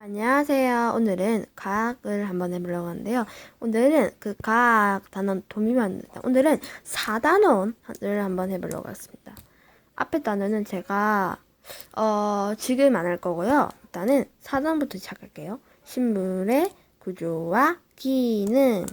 안녕하세요. 오늘은 과학을 한번 해보려고 하는데요. 오늘은 그 과학 단원 도미만 오늘은 4단원을 한번 해보려고 하겠습니다. 앞에 단원은 제가 어, 지금 안 할 거고요. 일단은 4단원부터 시작할게요. 식물의 구조와 기능.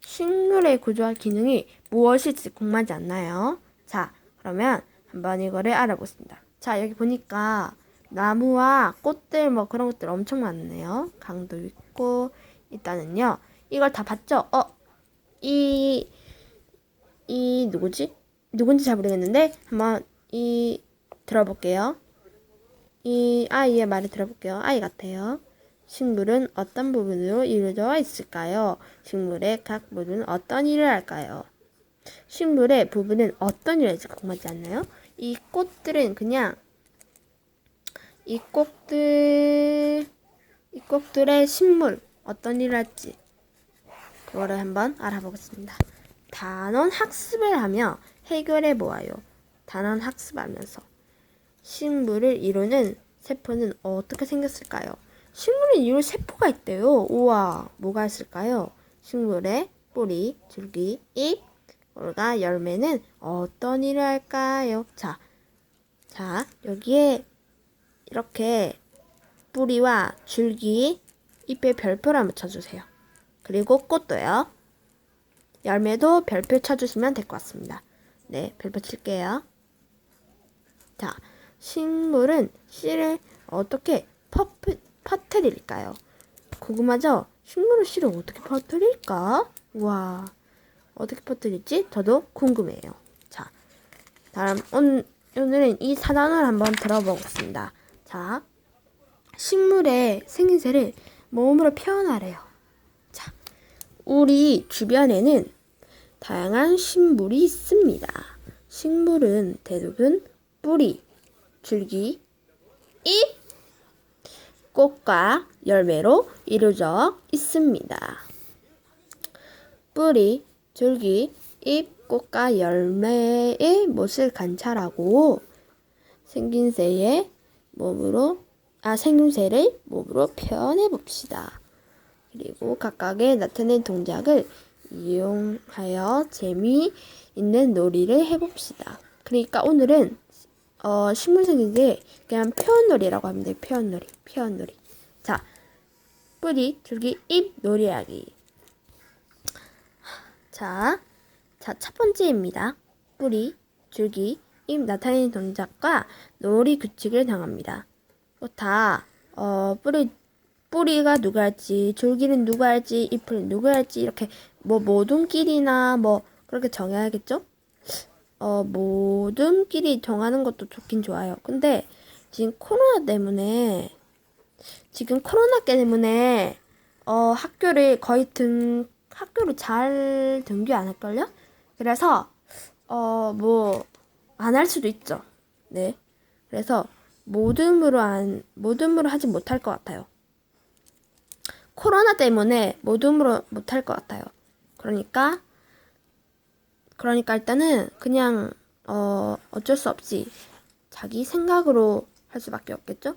식물의 구조와 기능이 무엇일지 궁금하지 않나요? 자, 그러면 한번 이거를 알아보겠습니다. 자, 여기 보니까 나무와 꽃들 뭐 그런 것들 엄청 많네요. 강도 있고 일단은요. 이걸 다 봤죠? 어, 이, 이 누구지? 누군지 잘 모르겠는데 한번 이 들어볼게요. 이 아이의 말을 들어볼게요. 아이 같아요. 식물은 어떤 부분으로 이루어져 있을까요? 식물의 각 부분은 어떤 일을 할까요? 식물의 부분은 어떤 일을 할지 궁금하지 않나요? 이 꽃들은 그냥 이 꽃들 이 꽃들의 식물 어떤 일을 할지 그거를 한번 알아보겠습니다. 단원 학습을 하며 해결해 보아요. 단원 학습하면서 식물을 이루는 세포는 어떻게 생겼을까요? 식물을 이룰 세포가 있대요. 우와, 뭐가 있을까요? 식물의 뿌리, 줄기, 잎, 그러가 열매는 어떤 일을 할까요? 자, 자 여기에 이렇게 뿌리와 줄기, 잎에 별표를 한번 쳐주세요. 그리고 꽃도요. 열매도 별표 쳐주시면 될 것 같습니다. 네, 별표 칠게요. 자, 식물은 씨를 어떻게 퍼프, 퍼뜨릴까요? 궁금하죠? 식물은 씨를 어떻게 퍼뜨릴까? 와, 어떻게 퍼뜨릴지 저도 궁금해요. 자, 다음 오늘, 오늘은 이 사단을 한번 들어보겠습니다. 자, 식물의 생김새를 몸으로 표현하래요. 자, 우리 주변에는 다양한 식물이 있습니다. 식물은 대부분 뿌리, 줄기, 잎, 꽃과 열매로 이루어져 있습니다. 뿌리, 줄기, 잎, 꽃과 열매의 못을 관찰하고 생김새의 몸으로 아 생김새를 몸으로 표현해 봅시다. 그리고 각각의 나타낸 동작을 이용하여 재미있는 놀이를 해봅시다. 그러니까 오늘은 어, 식물 생긴데 그냥 표현놀이라고 하면 돼요. 표현놀이, 표현놀이. 자, 뿌리, 줄기, 잎, 놀이하기. 자, 자, 첫 번째입니다. 뿌리, 줄기, 잎 나타내는 동작과 놀이 규칙을 정합니다. 어, 다, 어, 뿌리, 뿌리가 누가 할지, 줄기는 누가 할지, 잎을 누가 할지, 이렇게 뭐 모둠끼리나 뭐 그렇게 정해야겠죠? 어, 모둠끼리 정하는 것도 좋긴 좋아요. 근데 지금 코로나 때문에, 지금 코로나 때문에, 어, 학교를 거의 등, 학교를 잘 등교 안 할걸요? 그래서, 어, 뭐, 안 할 수도 있죠. 네. 그래서, 모둠으로 안, 모둠으로 하지 못할 것 같아요. 코로나 때문에 모둠으로 못할 것 같아요. 그러니까, 그러니까 일단은 그냥 어 어쩔 수 없이 자기 생각으로 할 수밖에 없겠죠?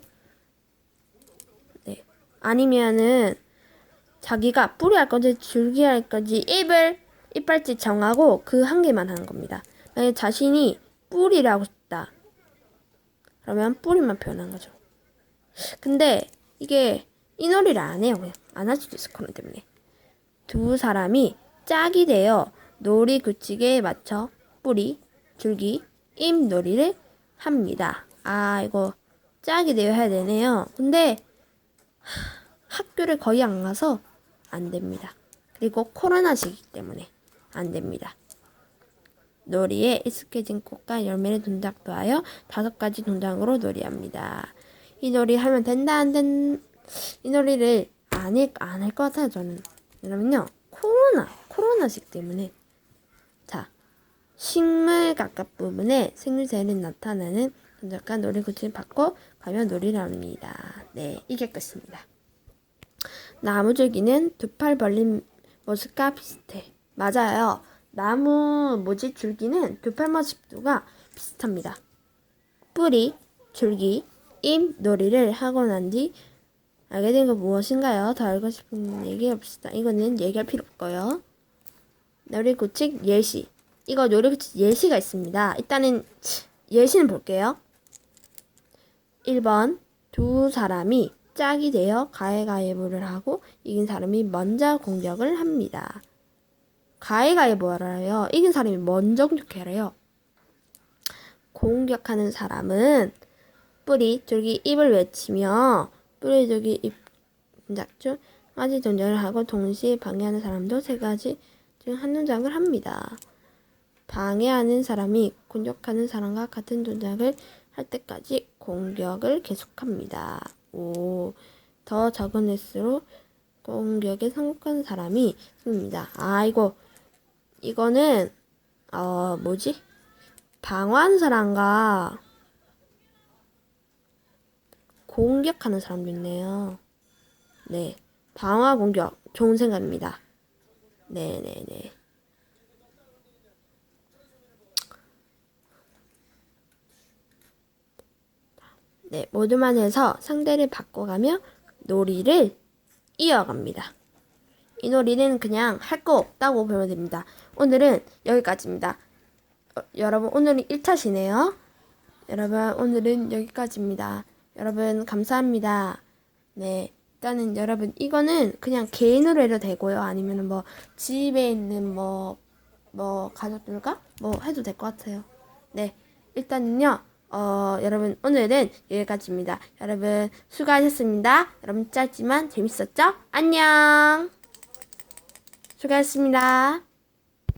네. 아니면은 자기가 뿌리 할 건지 줄기 할 건지 잎을 이빨지 정하고 그 한 개만 하는 겁니다. 만약 자신이 뿌리를 하고 싶다. 그러면 뿌리만 표현한 거죠. 근데 이게 이 놀이를 안 해요. 그냥 안 할 수도 있어 코로나 때문에. 두 사람이 짝이 되어 놀이 규칙에 맞춰 뿌리, 줄기, 잎 놀이를 합니다. 아, 이거 짝이 되어 해야 되네요. 근데 하, 학교를 거의 안 가서 안 됩니다. 그리고 코로나 시기 때문에 안 됩니다. 놀이에 익숙해진 꽃과 열매를 동작도 하여 다섯 가지 동작으로 놀이합니다. 이 놀이 하면 된다 안 된, 이 놀이를 안할 것 같아요 저는. 왜냐면요 코로나 코로나식 때문에 자 식물 각각 부분에 생물체를 나타내는 동작과 놀이 구치를 받고 가면 놀이를 합니다. 네 이게 끝입니다. 나무줄기는 두 팔 벌린 모습과 비슷해. 맞아요. 나무 모지 줄기는 두팔 모습과 비슷합니다. 뿌리, 줄기, 잎 놀이를 하고 난 뒤 알게 된 건 무엇인가요? 더 알고 싶은 얘기해 봅시다. 이거는 얘기할 필요 없고요. 요리구칙 예시. 이거 요리구칙 예시가 있습니다. 일단은 예시는 볼게요. 1번 두 사람이 짝이 되어 가위가위보를 하고 이긴 사람이 먼저 공격을 합니다. 가위가위보를 해요. 이긴 사람이 먼저 공격해요. 공격하는 사람은 뿌리 줄기 입을 외치며 뿌리 줄기 입 작중 가지 동작을 하고 동시에 방해하는 사람도 세 가지 중 한 동작을 합니다. 방해하는 사람이 공격하는 사람과 같은 동작을 할 때까지 공격을 계속합니다. 오, 더 적은 횟수로 공격에 성공한 사람이 승입니다. 아, 이거, 이거는, 어, 뭐지? 방어하는 사람과 공격하는 사람도 있네요. 네. 방어 공격. 좋은 생각입니다. 네 네 네. 네, 모두만 해서 상대를 바꿔가며 놀이를 이어갑니다. 이 놀이는 그냥 할 거 없다고 보면 됩니다. 오늘은 여기까지입니다. 어, 여러분, 오늘은 1차시네요. 여러분, 오늘은 여기까지입니다. 여러분, 감사합니다. 네. 일단은 여러분, 이거는 그냥 개인으로 해도 되고요. 아니면 뭐, 집에 있는 뭐, 뭐, 가족들과 뭐 해도 될 것 같아요. 네. 일단은요, 어, 여러분, 오늘은 여기까지입니다. 여러분, 수고하셨습니다. 여러분, 짧지만 재밌었죠? 안녕! 수고하셨습니다.